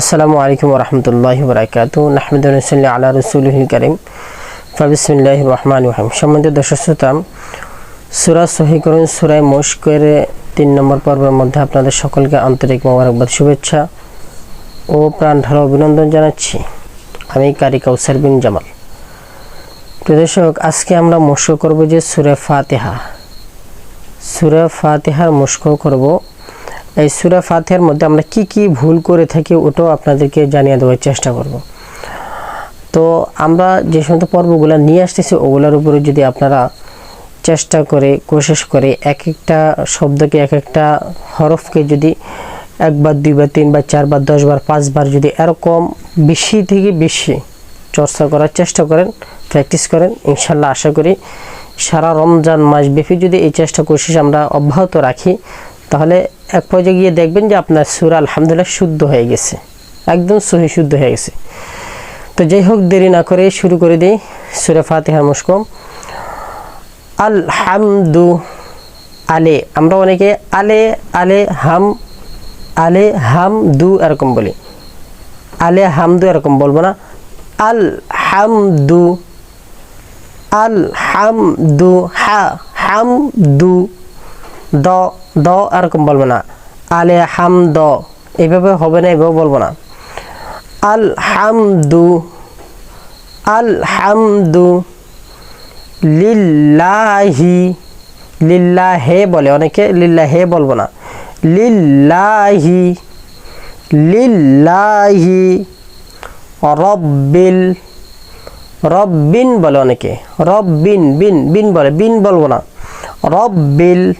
আসসালামু আলাইকুম রহমতুল্লাহ বরাকাতু নাহমদুল্লাহ আল্লাহ রসুলহিল করিম ফাবিসমিল্লাহ রহমান রহিম। সম্বন্ধে দর্শক শ্রোতা, সুরা সহিকরণ সুরাই মুশকের তিন নম্বর পর্বের মধ্যে আপনাদের সকলকে আন্তরিক মোবারকবাদ, শুভেচ্ছা ও প্রাণ ঢালো অভিনন্দন জানাচ্ছি। আমি কারি কাউসার বিন জামাল। প্রিয় দর্শক, আজকে আমরা মুস্ক করব যে সুরে ফাতেহা। সুরে ফাতেহার মুস্ক করব এই সুরা ফাতেহার মধ্যে আমরা কি কি ভুল করে থাকি ওটাও আপনাদেরকে জানিয়ে দেওয়ার চেষ্টা করব। তো আমরা যে সমস্ত পর্বগুলো নিয়ে আসতেছি, ওগুলোর উপরে যদি আপনারা চেষ্টা করে, কোশিশ করে এক একটা শব্দকে, এক একটা হরফকে যদি একবার, দুইবার, তিনবার, চারবার, দশবার, পাঁচবার যদি এরকম বেশি থেকে বেশি চর্চা করার চেষ্টা করেন, প্র্যাকটিস করেন, ইনশাল্লাহ আশা করি সারা রমজান মাস ব্যাপী যদি এই চেষ্টা, কোশিশ আমরা অব্যাহত রাখি, তাহলে এক পর্যায়ে গিয়ে দেখবেন যে আপনার সুরা আলহামদুলিল্লাহ শুদ্ধ হয়ে গেছে। একদম সহি শুদ্ধ হয়ে গেছে। তো যাই হোক, দেরি না করে শুরু করে দিই সুরা ফাতেহার মুস্কম আলহামদু আলে, আমরা অনেকে আলে আলে, হাম আলে, হাম, দু এরকম বলি। আলে হামদু এরকম বলব না। আল হামদু আল হামদু হা হামদু দ দ এরকম বলব না। আলে হাম দ এভাবে হবে না এইভাবে বলব না। আল হামদু আল হাম হামদু লিল্লাহি, লিল্লাহে বলে অনেকে, লিল্লাহে বলব না। লিল্লাহি লিল্লাহি রব্বিল, রব্বিন বলে অনেকে। রব্বিন, বিন বিন বলে, বিন বলব না। রব্বিল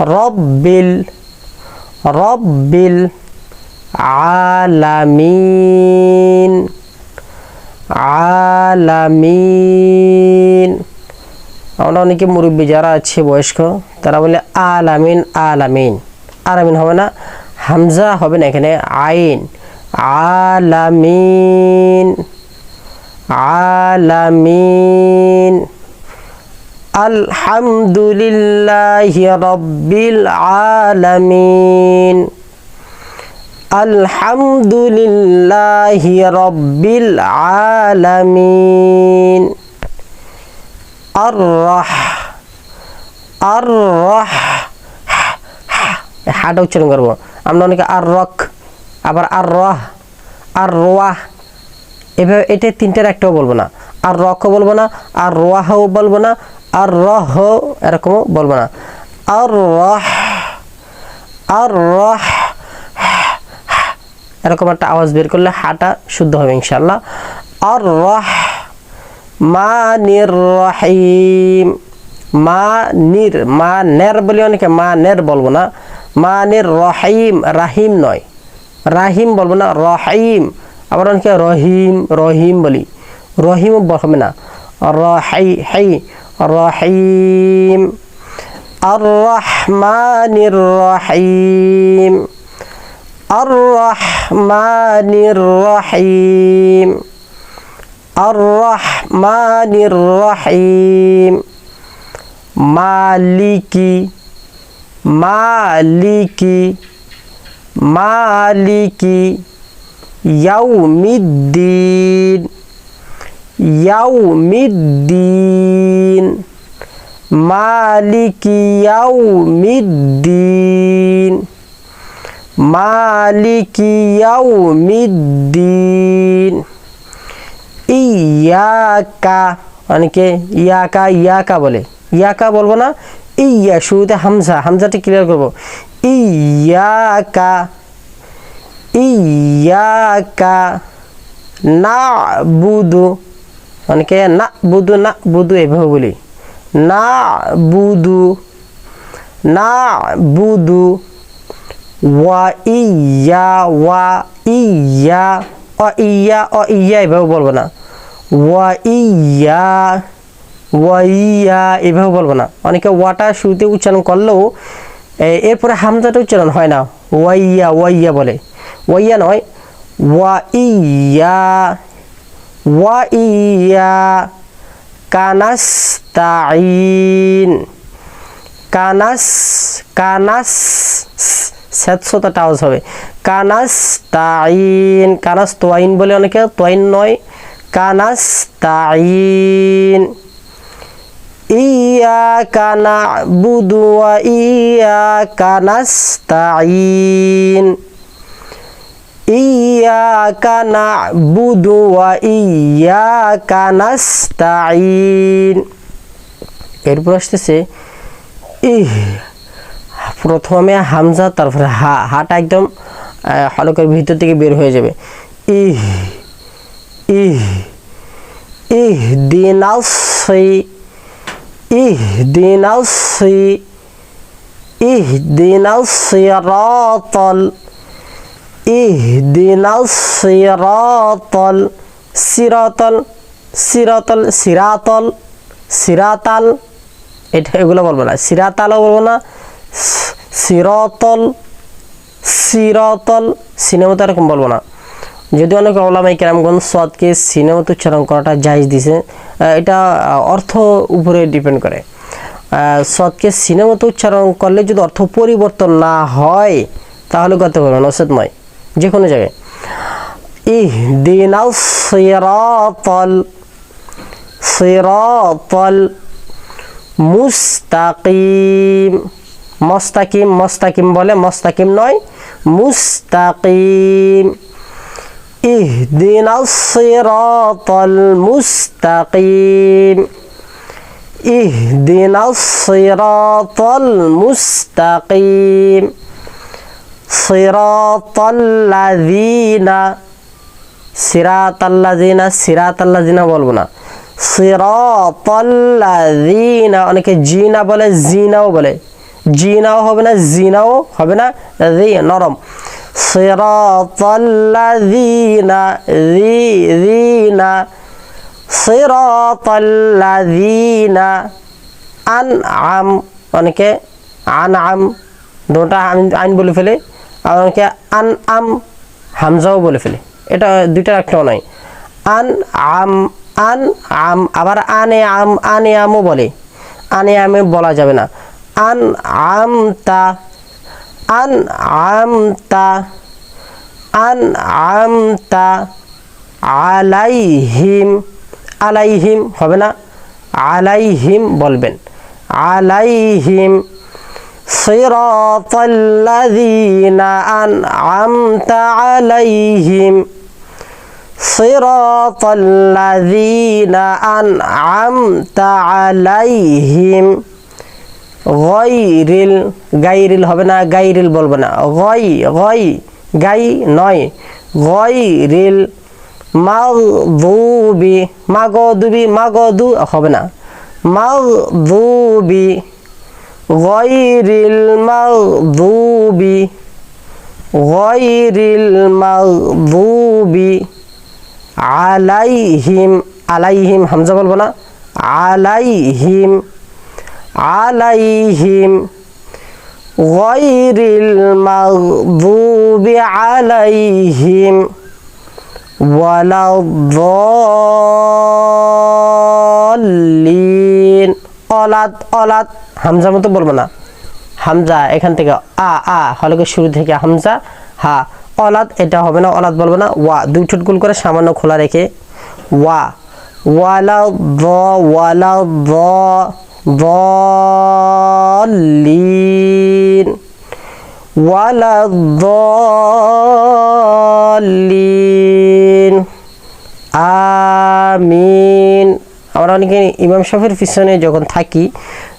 রব্বিল রব্বিল আলামিন আলামিন। আমরা অনেকে মুরব্বী যারা আছে, বয়স্ক, তারা বলে আলামিন আলামিন। আলামিন হবে না, হামজা হবে না এখানে, আইন। আলামিন আলামিন। আলহামদুলিল্লাহি রব্বিল আলামিন। আলহামদুলিল্লাহি রব্বিল আলামিন। আর রাহ আর রাহ হাটা উচ্চারণ করব। আমরা অনেকে আর রক আবার আর রহ আর রোয়াহ এভাবে এটা তিনটার একটাও বলব না। আর রকও বলব না আর রোয়াহও বলব না আর রহ এরকমও বলব না। আর রহ আর রহ এরকম একটা আওয়াজ বের করলে হাটা শুদ্ধ হবে ইনশাল্লাহ আর রহ মা নির রহিম। মা নির মা নের বলি অনেকে মা নের বলব না। মা নির রহিম, রাহিম নয়। রাহিম বলব না, রহিম। আবার অনেকে রহিম রহিম বলি। রহিম হবে না। রহাই হাই। রহিম আর রহমানির রহিম আর রহমানির রহিম আর রহমানির রহিম মালিকি মালিকি মালিকি ইয়াউমিদ্দিন। মালিকি ইয়াউমিদ্দিন। মালিকি ইয়াউমিদ্দিন। ইয়াকা, অনেকে ইয়াকা ইয়াকা বলে। ইয়াকা বলব না, ইয়া, শুরুতে হামজা, হামজাটি ক্লিয়ার করব। ইয়াকা ইয়াকা না বুধু অনেকে না বুধু না বুধু এভাবে বলি। না বুধু না বুধু ওয়া ইয়া ওয়া ইয়া, অ ইয়া অ ইয়া এভাবে বলব না। ওয়া ইয়া ওয়া ইয়া এভাবে বলব না। অনেকে ওয়াটা শুরুতে উচ্চারণ করলেও এরপরে হামজাটা উচ্চারণ হয় না। ওয়াইয়া ওয়াইয়া বলে। ওয়াইয়া নয়, ওয়া ইয়া ইয়া কানাস্তাইন কানাস কানাস স্যাতশোটা টাউজ হবে কানাস্তাইন কানাস্তাইন বলে অনেকে তৈন নয় কানাস্তাইন ইয়াকা না'বুদু ওয়া ইয়াকা নাস্তাইন ইয়াকা না'বুদু ওয়া ইয়াকা নাস্তাইন এরপর আসতেছে, ইহ, প্রথমে হামজা, তারপরে হা, হাটা একদম হলকের ভিতর থেকে বের হয়ে যাবে। ইহ ইহ ইহ দিনাসি ইহ দিনাসি ইহ দিনাসিরাতল ইহ দিনাসিরাতল সিরাতল সিরাতল সিরাতল সিরাতাল এটা এগুলো বলব না। সিরাতালও বলব না। সিরতল সিরতল সিনেমাতে এরকম বলব না। যদি অনেক ওলামাই কেরামগণ সদকে সিনেমাতে উচ্চারণ করাটা জায়জ দিছে এটা অর্থ উপরে ডিপেন্ড করে। সদকে সিনেমাতে উচ্চারণ করলে যদি অর্থ পরিবর্তন না হয়, তাহলে করতে পারবেন অসৎ নয় যে কোনো জায়গায় ইহ দিন সিরাতল সিরাতল মুস্তাকিম মস্তাকিম মস্তাকিম বলে মস্তাকিম নয় মুস্তাকিম اهدنا الصراط المستقيم اهدنا الصراط المستقيم সিরাতাল্লাযীনা সিরাতাল্লাযীনা সিরাতাল্লাযীনা বলব না। সিরাতাল্লাযীনা, অনেকে জিনা বলে, জিনাও বলে। জিনাও হবে না, জিনাও হবে না রি নরম। সিরাতাল্লাযীনা রি আন আম আনআম আন আম দুটা আমি আইন বলে ফেলে। আর আন আম হামজাও বলে ফেলে। এটা দুইটার একটাও নয় আন আম আন আম, আবার আনে আম, আনে আমও বলে। আনে আমে বলা যাবে না। আন আমতা আন আমতা আন আম আমতা আলাইহিম আলাইহিম হবে না, আলাইহিম বলবেন। আলাইহিম صراط الذين أنعمت عليهم صراط الذين أنعمت عليهم গয়রিল গাইরিল হবে না গাইরিল বলবো না গই গই গাই নয় গয়রিল মাগদুবি মাগদুবি মাগদু হবে না মাগদুবি গয়রিল মাগদুবি গয়রিল মাগদুবি আলাইহিম আলাইহিম হামজা বলবো না আলাইহিম عليهم غير المغضوب عليهم ولا الضالين অলাদ অলাদ হামজা মতো বলবো না হামজা এখান থেকে আ আ হলকে শুরু থেকে হামজা হা অলাদ এটা হবে না অলাদ বলবো না ওয়া দুই ঠোঁট গুল করে সামান্য খোলা রেখে ওয়া ওয়ালা দ ওয়ালা দ ضالين ولا الضالين আমিন আমরা অনেকে ইমাম সাহেবের পিছনে যখন থাকি,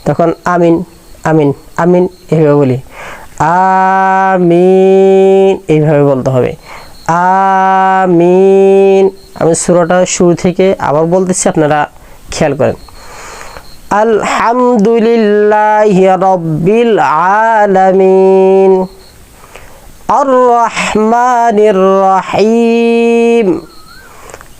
তখন আমিন আমিন আমিন এইভাবে বলি। আমিন এইভাবে বলতে হবে। আমিন। আমি সুরাটা শুরু থেকে আবার বলতেছি, আপনারা খেয়াল করেন। আলহামদুলিল্লাহ রব্বিল আলামিন। আর রহমানির রহিম।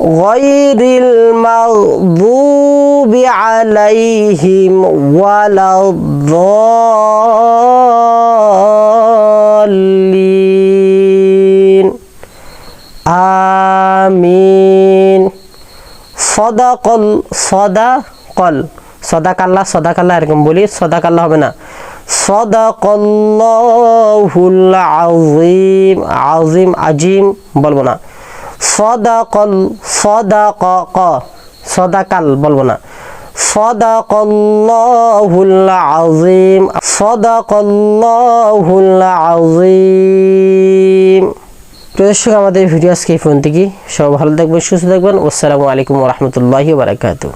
غير المغضوب عليهم ولا الضالين আমিন সদাকল সদাকল সদাকাল্লা সদাকাল্লা এরকম বলি সদাকাল্লা হবে না সদাকল্লাহুল আজিম আজিম আজিম বলবো না সদাকল সদাক ক সদাকাল বলব না। সদাকল্লাহুল আজিম সদাকল্লাহুল আজিম প্রদর্শক আমাদের ভিডিও আজকে এই ফোন থেকে সব ভালো দেখবেন সুস্থ থাকবেন। আসসালামু আলাইকুম রহমতুল্লাহি বারাকাতু